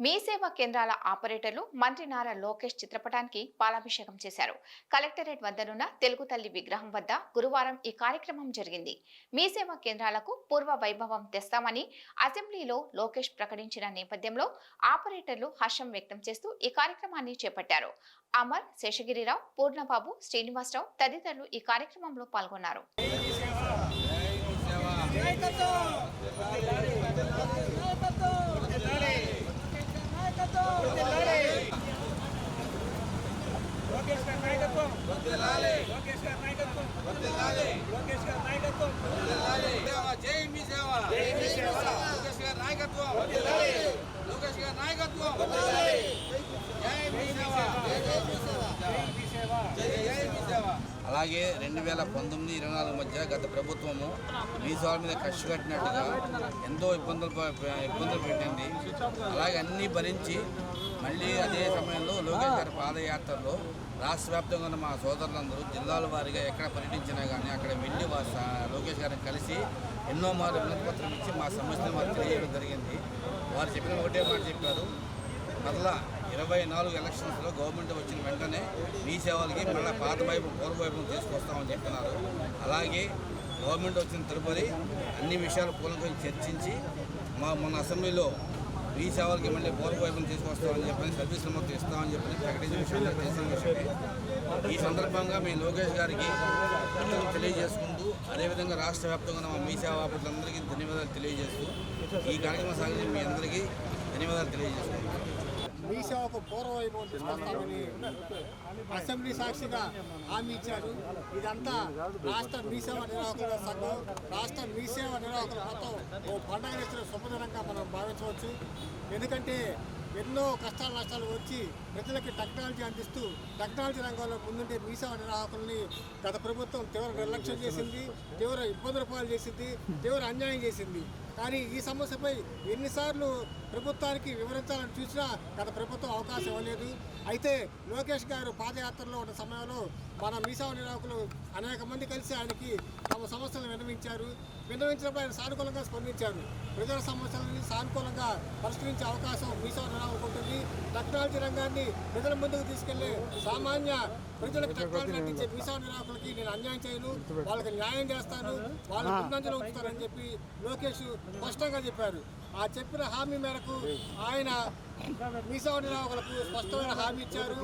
మీ సేవా కేంద్రాల ఆపరేటర్లు మంత్రి నారా లోకేష్ చిత్రపటానికి పాలాభిషేకం చేశారు. కలెక్టరేట్ వద్దనున్న తెలుగు తల్లి విగ్రహం వద్ద గురువారం ఈ కార్యక్రమం జరిగింది. మీ సేవా కేంద్రాలకు పూర్వ వైభవం తెస్తామని అసెంబ్లీలో లోకేష్ ప్రకటించిన నేపథ్యంలో ఆపరేటర్లు హర్షం వ్యక్తం చేస్తూ ఈ కార్యక్రమాన్ని చేపట్టారు. అమర్ శేషగిరిరావు పూర్ణబాబు శ్రీనివాసరావు తదితరులు ఈ కార్యక్రమంలో పాల్గొన్నారు లోకేష్ గారి నాయకత్వం లోకేష్ గారి నాయకత్వం లోకేష్ గారి నాయకత్వం. జై మీ సేవ లోకేష్ గారి నాయకత్వం. లోకేష్ గారి నాయకత్వం. జై జై మీ సేవ అలాగే రెండు వేల పంతొమ్మిది ఇరవై నాలుగు మధ్య గత ప్రభుత్వము మీసాల మీద ఖర్చు కట్టినట్టుగా ఎంతో ఇబ్బందులు ఇబ్బందులు పెట్టింది. అలాగే అన్నీ భరించి మళ్ళీ అదే సమయంలో లోకేష్ గారి పాదయాత్రలో రాష్ట్ర వ్యాప్తంగా ఉన్న మా సోదరులందరూ జిల్లాల వారిగా ఎక్కడ పర్యటించినా కానీ అక్కడ వెళ్ళి వా- సా- లోకేష్ గారిని కలిసి ఎన్నో మార్లు వినతిపత్రం ఇచ్చి మా సమస్యను వారు తెలియజేయడం జరిగింది. వారు చెప్పిన ఒకటే మాట చెప్పారు. మరలా ఇరవై నాలుగు ఎలక్షన్స్లో గవర్నమెంట్ వచ్చిన వెంటనే మీ సేవలకి మళ్ళీ పాత వైపు పూర్వ వైపు తీసుకొస్తామని చెప్పినారు. అలాగే గవర్నమెంట్ వచ్చిన తదుపరి అన్ని విషయాలు పూర్వకంగా చర్చించి మా మన అసెంబ్లీలో మీ సేవలకి మళ్ళీ పూర్వ వైపును తీసుకొస్తామని చెప్పని సర్వీసులు మొత్తం ఇస్తామని చెప్పని ప్రకటించిన విషయంలో తెలిసిన విషయమే ఈ సందర్భంగా మేము లోకేష్ గారికి తెలియజేసుకుంటూ అదేవిధంగా రాష్ట్ర వ్యాప్తంగా ఉన్న మా మీ సేవా ధన్యవాదాలు తెలియజేస్తూ ఈ కార్యక్రమ సాగించిన మీ అందరికీ ధన్యవాదాలు తెలియజేసుకుంటున్నాను. పూర్వవైభవం తీసుకొస్తామని అసెంబ్లీ సాక్షిగా హామీ ఇచ్చారు. ఇదంతా రాష్ట్ర మీ సేవ నిర్వాహకుల సంఘం రాష్ట్ర మీ సేవ నిర్వాహకుల మొత్తం ఓ పండగ ఇచ్చిన శుభదినంగా మనం భావించవచ్చు. ఎందుకంటే ఎన్నో కష్టాలు నష్టాలు వచ్చి ప్రజలకి టెక్నాలజీ అందిస్తూ టెక్నాలజీ రంగంలో ముందుండే మీసా నిర్వాహకుల్ని గత ప్రభుత్వం తీవ్ర నిర్లక్ష్యం చేసింది తీవ్ర ఇబ్బందుల పాలు చేసింది తీవ్ర అన్యాయం చేసింది. కానీ ఈ సమస్యపై ఎన్నిసార్లు ప్రభుత్వానికి వివరించాలని చూసినా గత ప్రభుత్వం అవకాశం ఇవ్వలేదు. అయితే లోకేష్ గారు పాదయాత్రలో ఉన్న సమయంలో మన మీసావ నిర్వాహకులు అనేక మంది కలిసి ఆయనకి తమ సమస్యలను విన్నవించారు. విన్నవించినప్పుడు ఆయన సానుకూలంగా స్పందించారు. ప్రజల సమస్యలని సానుకూలంగా పరిష్కరించే అవకాశం మీసావ నిర్వాహకు ఉంటుంది. టెక్నాలజీ రంగాన్ని ప్రజల ముందుకు తీసుకెళ్ళే సామాన్య ప్రజలకు టెక్నాలజీ అందించే మీసావ నిర్వాహకులకి నేను అన్యాయం చేయను. వాళ్ళకి న్యాయం చేస్తాను. వాళ్ళు ముందంజలో ఉంచుతారని చెప్పి లోకేష్ స్పష్టంగా చెప్పారు. ఆ చెప్పిన హామీ మేరకు ఆయన మీసావ రావులకు స్పష్టమైన హామీ ఇచ్చారు.